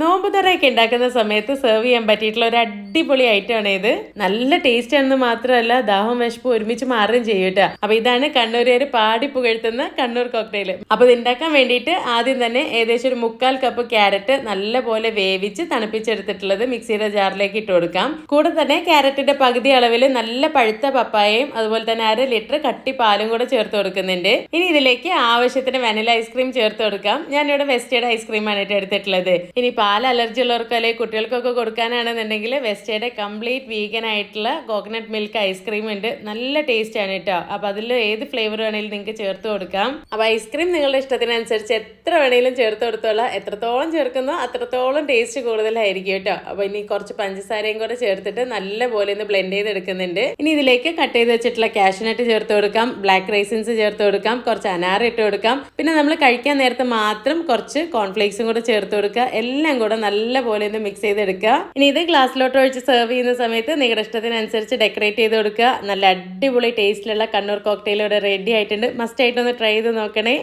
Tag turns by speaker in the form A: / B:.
A: നോമ്പ് തറയൊക്കെ ഉണ്ടാക്കുന്ന സമയത്ത് സെർവ് ചെയ്യാൻ പറ്റിയിട്ടുള്ള ഒരു അടിപൊളി ഐറ്റമാണ് ഇത്. നല്ല ടേസ്റ്റ് ആണെന്ന് മാത്രമല്ല ദാഹം വിശപ്പ് ഒരുമിച്ച് മാറുകയും ചെയ്യും കേട്ടോ. അപ്പൊ ഇതാണ് കണ്ണൂരുകാർ പാടി പുകഴ്ത്തുന്ന കണ്ണൂർ കോക്ടെയിൽ അപ്പൊ ഇത് ഉണ്ടാക്കാൻ വേണ്ടിയിട്ട് ആദ്യം തന്നെ ഏകദേശം ഒരു മുക്കാൽ കപ്പ് ക്യാരറ്റ് നല്ല പോലെ വേവിച്ച് തണുപ്പിച്ചെടുത്തിട്ടുള്ളത് മിക്സിയുടെ ജാറിലേക്ക് ഇട്ട് കൊടുക്കാം. കൂടെ തന്നെ ക്യാരറ്റിന്റെ പകുതി അളവിൽ നല്ല പഴുത്ത പപ്പായയും അതുപോലെ തന്നെ അര ലിറ്റർ കട്ടി പാലും കൂടെ ചേർത്ത് കൊടുക്കുന്നുണ്ട്. ഇനി ഇതിലേക്ക് ആവശ്യത്തിന് വെനില ഐസ്ക്രീം ചേർത്ത് കൊടുക്കാം. ഞാനിവിടെ വെസ്റ്റേഡ് ഐസ്ക്രീം ആണ് എടുത്തിട്ടുള്ളത്. ഇനി പാൽ അലർജി ഉള്ളവർക്ക് അല്ലെങ്കിൽ കുട്ടികൾക്കൊക്കെ കൊടുക്കാനാണെന്നുണ്ടെങ്കിൽ വെസ്റ്റേഡ് കംപ്ലീറ്റ് വീഗൻ ആയിട്ടുള്ള കോക്കനട്ട് മിൽക്ക് ഐസ്ക്രീം ഉണ്ട്. നല്ല ടേസ്റ്റ് ആണ് കേട്ടോ. അപ്പൊ അതിൽ ഏത് ഫ്ലേവർ വേണമെങ്കിലും നിങ്ങൾക്ക് ചേർത്ത് കൊടുക്കാം. അപ്പൊ ഐസ്ക്രീം നിങ്ങളുടെ ഇഷ്ടത്തിനനുസരിച്ച് എത്ര വേണമെങ്കിലും ചേർത്ത് കൊടുത്തോളാം. എത്രത്തോളം ചേർക്കുന്നോ അത്രത്തോളം ടേസ്റ്റ് കൂടുതലായിരിക്കും കേട്ടോ. അപ്പൊ ഇനി കുറച്ച് പഞ്ചസാരയും കൂടെ ചേർത്തിട്ട് നല്ല പോലെ ഒന്ന് ബ്ലെൻഡ് ചെയ്ത് ചെയ്തെടുക്കുന്നുണ്ട്. ഇനി ഇതിലേക്ക് കട്ട് ചെയ്ത് വെച്ചിട്ടുള്ള കാഷ്നട്ട് ചേർത്ത് കൊടുക്കാം. ബ്ലാക്ക് റൈസിൻസ് ചേർത്ത് കൊടുക്കാം. കുറച്ച് അനാർ ഇട്ട് കൊടുക്കാം. പിന്നെ നമ്മൾ കഴിക്കാൻ നേരത്തെ മാത്രം കുറച്ച് കോൺഫ്ലേക്സും കൂടെ ചേർത്ത് കൊടുക്കുക. എല്ലാം കൂടെ നല്ലപോലെ ഒന്ന് മിക്സ് ചെയ്തെടുക്കുക. ഇനി ഇത് ഗ്ലാസ്സിലോട്ട് ഒഴിച്ച് സെർവ് ചെയ്യുന്ന സമയത്ത് നിങ്ങളുടെ ഇഷ്ടത്തിനനുസരിച്ച് ഡെക്കറേറ്റ് ചെയ്ത് കൊടുക്കുക. നല്ല അടിപൊളി ടേസ്റ്റിലുള്ള കണ്ണൂർ കോക്ടെയിൽ ഇവിടെ റെഡി ആയിട്ടുണ്ട്. മസ്റ്റ് ആയിട്ടൊന്ന് ട്രൈ ചെയ്ത് നോക്കണേ.